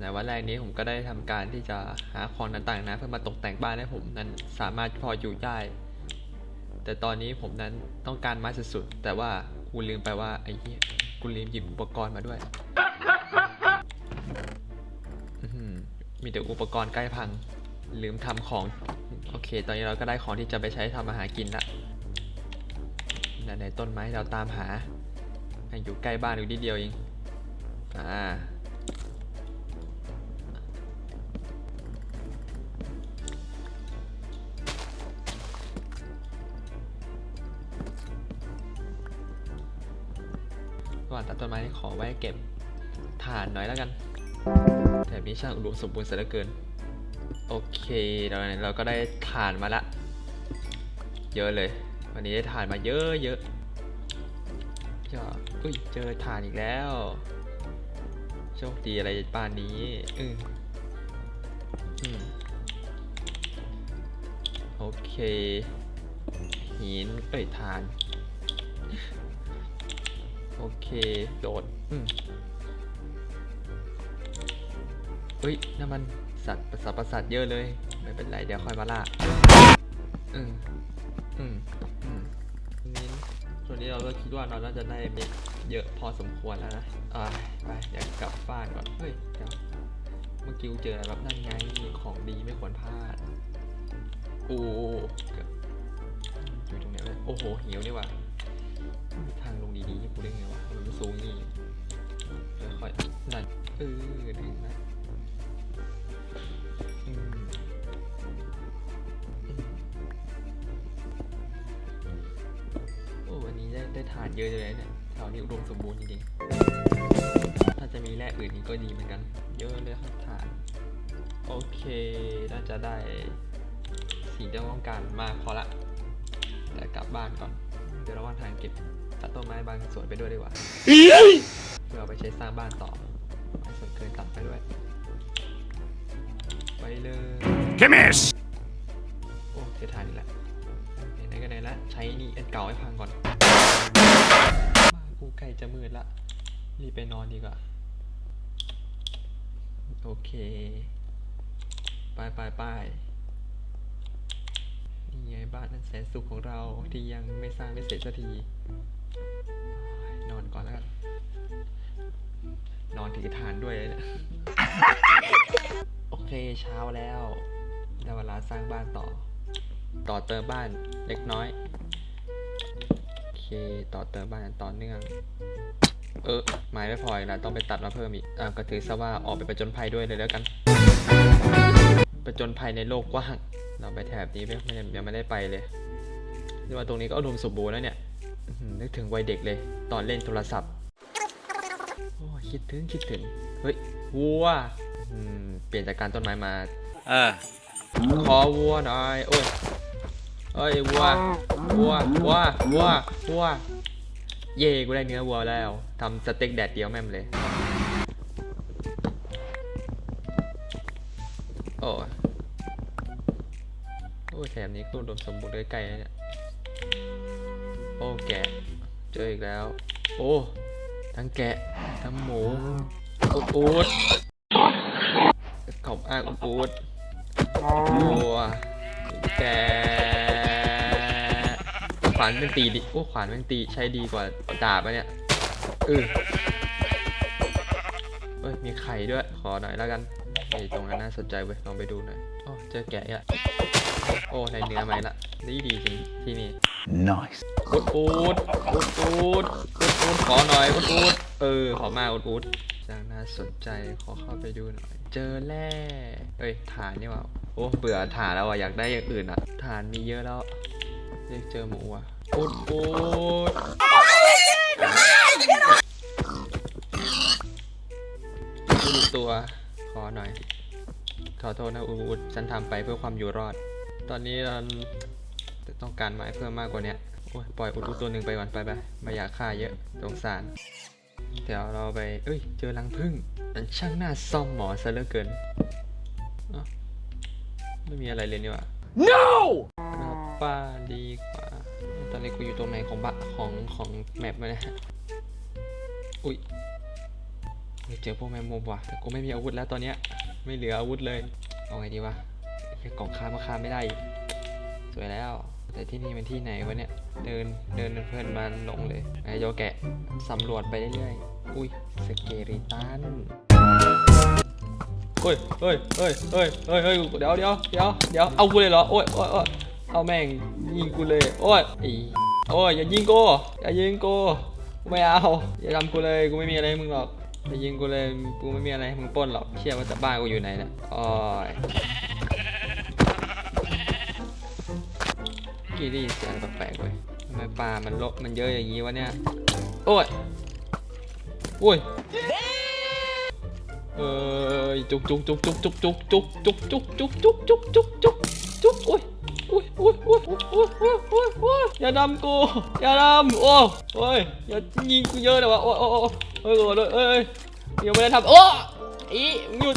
ในวันแรกนี้ผมก็ได้ทำการที่จะหาของต่างๆนะ เพื่อมาตกแต่งบ้านให้ผมนั้นสามารถพออยู่ได้ แต่ตอนนี้ผมนั้นต้องการไม้สุดๆ แต่ว่ากูลืมไปว่าไอ้เหี้ยกูลืมหยิบอุปกรณ์มาด้วย มีแต่อุปกรณ์ใกล้พัง ลืมทำของ โอเค ตอนนี้เราก็ได้ของที่จะไปใช้ทำอาหารกินละนั่นในต้นไม้เราตามหา อยู่ใกล้บ้านอยู่นิดเดียวเอง อ่า ระหว่างตัดต้นไม้นี่ขอไว้เก็บถ่านหน่อยแล้วกันแถบนี้ช่างอุดมสมบูรณ์เสียเหลือเกิน โอเคเราเราก็ได้ถ่านมาละ เยอะเลย วันนี้ได้ถ่านมาเยอะเยอะจ้าอุ้ยเจอถ่านอีกแล้ว โชคดีอะไรป่านนี้อืมอืมโอเคหินเอ้ยถ่าน โอเคโดดอืมเฮ้ยนั่นมันสัตว์ประสาทประสาทเยอะเลย ไม่เป็นไรเดี๋ยวค่อยมาล่าอืมอืมอืมนี้ส่วนนี้เราก็คิดว่าเราน่าจะได้มีเยอะพอสมควรแล้วนะอ่าไปเดี๋ยวกลับบ้านก่อนเฮ้ยเดี๋ยวเมื่อกี้เจออะไรแบบนั่นไงของดีไม่ควรพลาดโอ้เกือบอยู่ตรงไหนเลยโอ้โหหิวนี่หว่าางลงดีๆกูได้ไงวะมันไม่สูงนี่ค่อยๆนั่นเออดึงนะอืมโอ้วันนี้ได้ได้ทานเยอะเลยเนี่ยแถวนี้อุดมสมบูรณ์จริงๆถ้าจะมีแร่อื่นนี้ก็ดีเหมือนกัน เยอะเลยครับทาน โอเคน่าจะได้สิ่งที่ต้องการมากพอละแต่กลับบ้านก่อน เดี๋ยวระหว่างทางเก็บ ตัดต้นไม้บางส่วนไปด้วยดีกว่าเพื่อเอาไปใช้สร้างบ้านต่อไม้ส่วนเกินตัดไปด้วย ไปเลย Kemes! โอ้เจอทานอีกแล้วไหนๆก็ไหนละใช้นี่อันเก่าให้พังก่อนมากูใกล้จะมืดละรีบไปนอนดีกว่า โอเค ไปไปไปนี่ไงบ้านนั้นแสนสุขของเราที่ยังไม่สร้างไม่เสร็จสักทีโอ้ย นอนก่อนแล้วกัน นอนถือฐานด้วยนะโอเคเช้าแล้วได้เวลาสร้างบ้านต่อ ต่อเติมบ้านเล็กน้อย โอเคต่อเติมบ้านต่อเนื่อง เออไม้ไม่พออีกแล้วต้องไปตัดมาเพิ่มอีกอะก็ถือซะว่าออกไปประจนภัยด้วยเลยแล้วกันประจนภัยในโลกกว้าง เราไปแถบนี้ไม่ยังไม่ได้ไปเลยนี่ว่าตรงนี้ก็อุดมสมบูรณ์แล้วเนี่ย นึกถึงวัยเด็กเลย ตอนเล่นโทรศัพท์ โอ้ยคิดถึงคิดถึง เฮ้ย วัวอืมเปลี่ยนจากการต้นไม้มา Uh. ขอวัวหน่อย โอ้ยเอ้ยวัว วัว วัว วัว วัว เย่กูได้เนื้อวัวแล้วทำสเต็กแดดเดียวแม่มเลย โอ้ยโอ้ยแถมนี้ก็อุดมสมบูรณ์ใกล้ๆนะเนี่ย โอ้แกะ เจออีกแล้ว โอ้ ทั้งแกะ ทั้งหมูอุดอุดขอบอ้างอุดอุดวัวแกะขวานแม่งตีดิ โอ้ ขวานแม่งตีใช้ดีกว่าดาบอะเนี่ยเออเอ้ย มีไข่ด้วย ขอหน่อยแล้วกันไอ้ตรงนั้นน่าสนใจเว้ย ลองไปดูหน่อยโอ้เจอแกะอีกอะ โอ้ในเนื้อไหมละดีดีจริงที่นี่ Nice. อุดอุดอุดอุดอุดอุดขอหน่อยอุดอุดเออ ขอมาอุดอุดจังน่าสนใจขอเข้าไปดูหน่อย เจอแร่เอ้ยฐานนี่หว่าโอ้เบื่อฐานแล้วอะอยากได้อย่างอื่นอะฐานมีเยอะแล้วเรียกเจอหมูอะอุดอุดดูตัวขอหน่อยขอโทษนะอุดอุดฉันทำไปเพื่อความอยู่รอด ตอนนี้เราต้องการไม้เพิ่มมากกว่าเนี้ยโอ้ยปล่อยอุดอุดตัวหนึ่งไปก่อนไปไปไม่อยากฆ่าเยอะสงสาร เดี๋ยวเราไป เอ้ย เจอรังผึ้งมันช่างน่าซ่อมหมอซะเหลือเกินเอ้าไม่มีอะไรเลยนี่หว่า No! กลับบ้านดีกว่า ตอนนี้กูอยู่ตรงไหนของบะของของแมปมาเนี่ยอุ้ยเฮ้ยเจอพวกแมงมุมว่ะ แต่กูไม่มีอาวุธแล้วตอนเนี้ย ไม่เหลืออาวุธเลย เอาไงดีวะ ไอ้กล่องคามาคาไม่ได้ สวยแล้ว แต่ที่นี่มันที่ไหนวะเนี่ย เดินเดินเพลินมาหลงเลยไอ้โยแกะสำรวจไปเรื่อยๆ อุ้ยสเกริตันเฮ้ยเฮ้ยเฮ้ยเฮ้ยเฮ้ยเฮ้ยเดี๋ยวเดี๋ยวเดี๋ยวเดี๋ยวเอากูเลยเหรอ โอ้ยโอ้ยโอ้ยเอาแม่งยิงกูเลย โอ้ยอีโอ้ยอย่ายิงกูอย่ายิงกูกูไม่เอา อย่าทำกูเลยกูไม่มีอะไรให้มึงหรอกอย่ายิงกูเลยกูไม่มีอะไรให้มึงปล้นหรอกเชื่อว่าแต่บ้านกูอยู่ไหนเนี่ยโอ้ กี่ได้ยินเสียงแปลกๆเว้ยทำไมปลามันโลมันเยอะอย่างนี้วะเนี่ย โอ้ย โอ้ยเอ้ยจุกจุกจุกจุกจุกจุกจุกจุกจุกจุกจุกจุกจุกจุกจุกโอ้ยโอ้ยโอ้ยโอ้ยโอ้ยโอ้ยโอ้ยโอ้ยอย่าดำกู อย่าดำโอ้โอ้ยอย่ายิงกูเยอะเลยวะโอ้ยโอ้ยโอ้ยโอ้ยเอ้ยยังไม่ได้ทำโอ้ยอีหยุด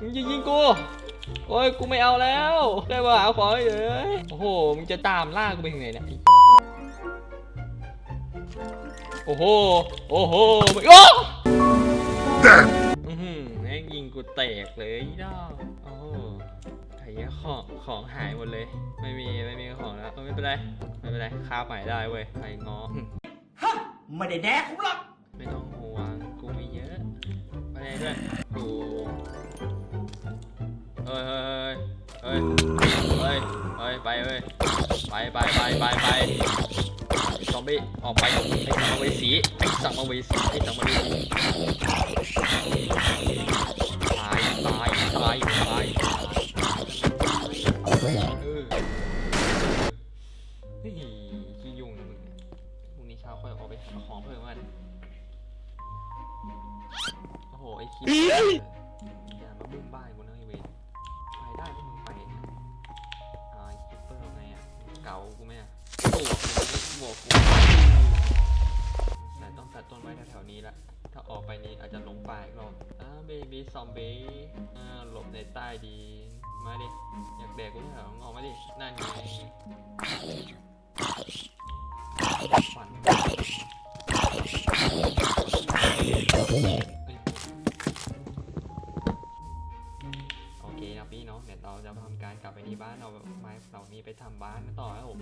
มึงจะยิงกู โอ้ยกูไม่เอาแล้วแค่มาหาของเฉยโอ้โหมึงจะตามล่ากูไปถึงไหนเนี่ยโอ้โหโอ้โหมึงโอ้อือหือแม่งยิงกูแตกเลยอีดอกโอ้โหไอ้เหี้ยของของหายหมดเลย ไม่มีไม่มีของแล้วเออไม่เป็นไรไม่เป็นไรคาบใหม่ได้เว้ยไอ้งอไม่ได้แดกผมหรอกไม่ต้องห่วงกูมีเยอะไปไหนด้วยกู เฮ้ยเฮ้ยเฮ้ยเฮ้ยเฮ้ยไปเฮ้ยไปไปไปไปไปซอมบี้ออกไปไอ้สัมภเวสีไอ้สัมภเวสีไอ้สัมภเวสีตายตายตายตายเออเฮ้ยขี้ยุ่งนะมึงพรุ่งนี้เช้าค่อยออกไปหาของเพิ่มมันโอ้โหไอ้คิ แต่ต้องตัดต้นไม้แถวๆนี้ละ ถ้าออกไปนี้อาจจะหลงป่าอีกรอบอ่าเบบี้ซอมบี้อ่าหลบในใต้ดี มาดิ อยากแดกกูเหรองออกมาดิ นั่นไงฝันโอเคนะพี่เนาะเดี๋ยวเราจะทำการกลับไปที่บ้านเอาไม้เหล่านี้ไปทำบ้านต่อครับผม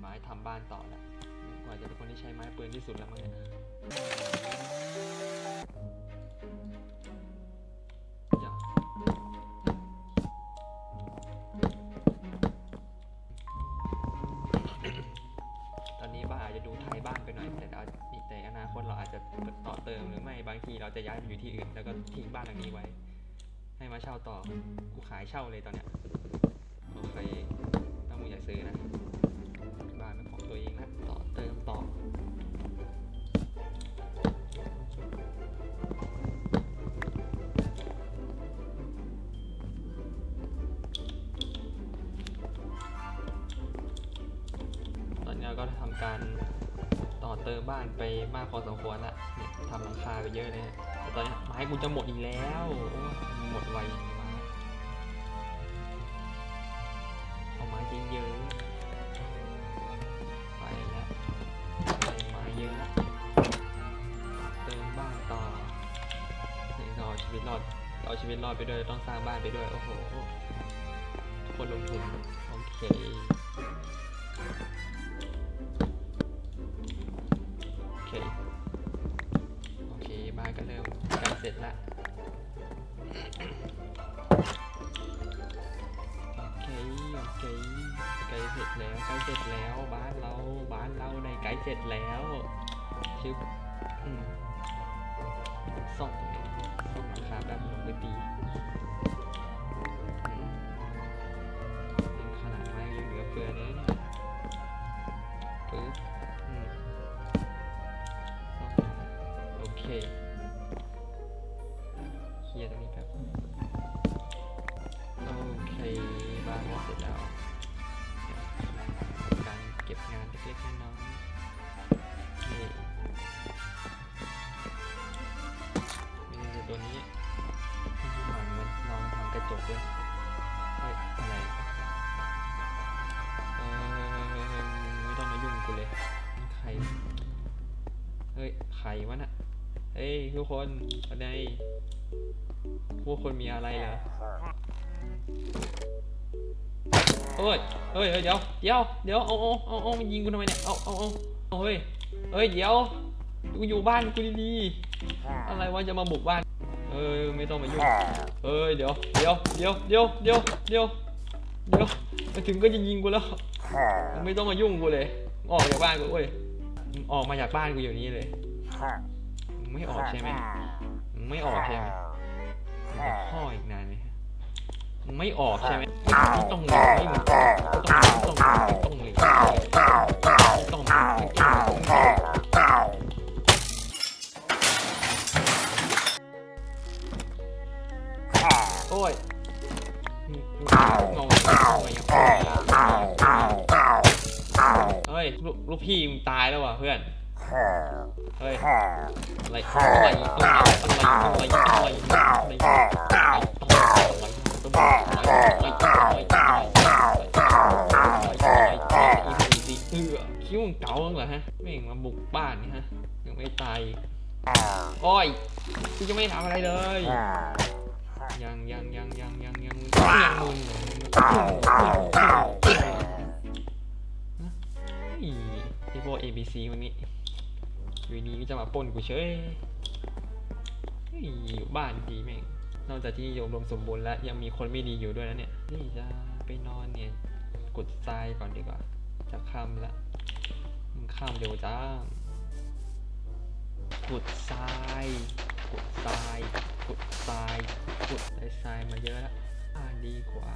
ไม้ทำบ้านต่อแล้วกว่าจะเป็นคนที่ใช้ไม้ปืนที่สุดแล้วมั้งเนี่ยตอนนี้บ้านอาจจะดูไทยบ้านไปหน่อยแต่เอาแต่อนาคตเราอาจจะต่อเติมหรือไม่บางทีเราจะย้ายไปอยู่ที่อื่น แล้วก็ทิ้งบ้านหลังนี้ไว้ ให้มาเช่าต่อกูขายเช่าเลยตอนเนี้ยานไปมากพอสมควรละเนี่ยทำหลังคาไปเยอะเลยแต่ตอนนี้ไม้กูจะหมดอีกแล้วหมดไวจริงๆมาเอาไม้เยอะไปแล้วได้ไม้เยอะล้วเติมบ้านต่อนี่ราเอาชีวิตรอดเอาชีวิตรอดไปด้วยต้องสร้างบ้านไปด้วยโอ้โหคนลงทุนโอเค ก็เริ่มใกล้เสร็จละโอเคโอเคใกลเสร็จแล้วใกลเสร็จแล้วบ้านเราบ้านเราในใกลเสร็จแล้วชึบส่องส่องราคาแบบลงไปตีอืมเป็นขนาดไม้ยังเหลือเฟือเลยเนี่ยปึ๊บโอเค เฮ้ยใครวะน่ะ เฮ้ยทุกคนวันนี้พวกคนมีอะไรเหรอเฮ้ย เฮ้ย เดี๋ยว เดี๋ยว เดี๋ยว เอาเอาเอาเอามันยิงกูทำไมเนี่ย เอาเอาเอาเอาเฮ้ย เฮ้ย เดี๋ยว กูอยู่บ้านกูดีๆ อะไรวะจะมาบุกบ้าน เออไม่ต้องมายุ่งเอ้ย เดี๋ยว เดี๋ยว เดี๋ยว เดี๋ยว เดี๋ยว เดี๋ยว เดี๋ยวมาถึงก็จะยิงกูแล้ว ไม่ต้องมายุ่งกูเลย ออกจากบ้านกูเว้ยมึงออกมาจากบ้านกูอยู่นี้เลยมึงไม่ออกใช่ไหมมึงไม่ออกใช่ไหมมึงจะพ่ออีกนานไหมมึงไม่ออกใช่ไหมไม่ต้องเลยไม่มึงต้องต้องต้องเลยต้องต้องโอ้ยงงง เฮ้ยลูกลูกพี่มึงตายแล้วว่ะเพื่อน เฮ้ย อะไรอะไรอะไรอะไรอะไรอะไรคิ้วมึงเก๋าบ้างเหรอฮะไม่เองมาบุกบ้านนี่ฮะยังไม่ตายโอ้ยกูยังไม่ทำอะไรเลย ยังยังยังยังยังยังยังมึน ไอพวก ABC วันนี้อยู่ดีก็จะมาป้นกูเฉยอยู่บ้านดีแม่ง นอกจากที่โยมรวมสมบูรณ์แล้ว ยังมีคนไม่ดีอยู่ด้วยนะเนี่ย นี่จะไปนอนเนี่ย กดทรายก่อนดีกว่า จะค่ำละมันค่ำเร็วจ้ากดทรายกดทรายกดทรายกดได้ทรายมาเยอะแล้วอ่าดีกว่า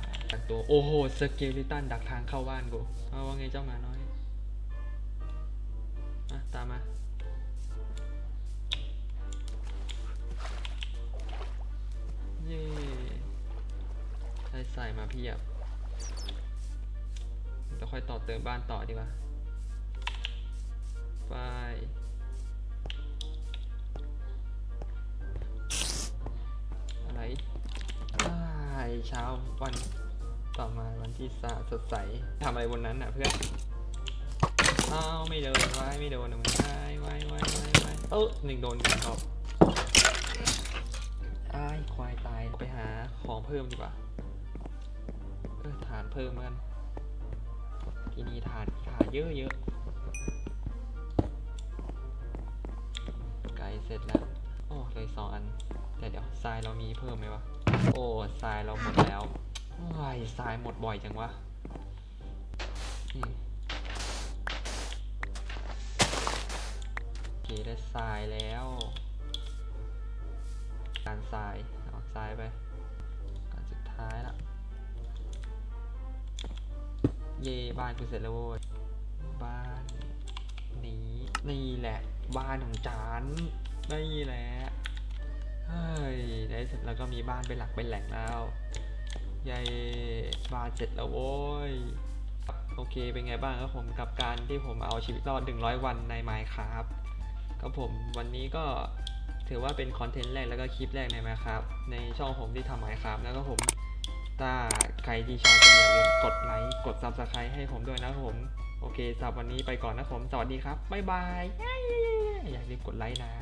ตัวโอ้โหสเกลิตันดักทางเข้าบ้านกูเอาว่าไงเจ้าหมาน้อย มาตามมาเย่ได้ใส่มาเพียบจะค่อยต่อเติมบ้านต่อดีกว่า ไปอะไรเช้าวันต่อมาวันที่สะสดใสทำอะไรบนนั้นอะเพื่อน อ้าวไม่โดนไว้ไม่โดนนะมึงไว้ไว้ไว้ไว้ไว้เออหนึ่งโดนหนึ่งรอบอ้ายควายตายไปหาของเพิ่มดีกว่าเออฐานเพิ่มกันทีนี้ฐานขานเยอะเยอะไกลเสร็จแล้วโอ้เลยสองอันแต่เดี๋ยวทรายเรามีเพิ่มไหมวะโอ้ทรายเราหมดแล้วว้ทรายหมดบ่อยจังวะ คได้ทรายแล้ว การทรายออกซ้ายไปการสุดท้ายละเย่บ้านกูเสร็จแล้วโว้ยบ้านนี้นี่แหละ บ้านของจานนี่แหละเฮ้ยได้เสร็จแล้วก็มีบ้านเป็นหลักเป็นแหล่งแล้วเย่บ้านเสร็จแล้วโว้ยโอเค เป็นไงบ้างครับผมกับการที่ผมเอาชีวิตรอด 100 วันใน ครับผมวันนี้ก็ถือว่าเป็นคอนเทนต์แรกแล้วก็คลิปแรกในมาครับในช่องผมที่ทำไมครับแล้วก็ผมถ้าใครที่ชอบก็อย่าลืมกดไลค์กด subscribe ให้ผมด้วยนะครับผม โอเคสำหรับวันนี้ไปก่อนนะผม สวัสดีครับ บ๊ายบาย อย่าลืมกดไลค์นะ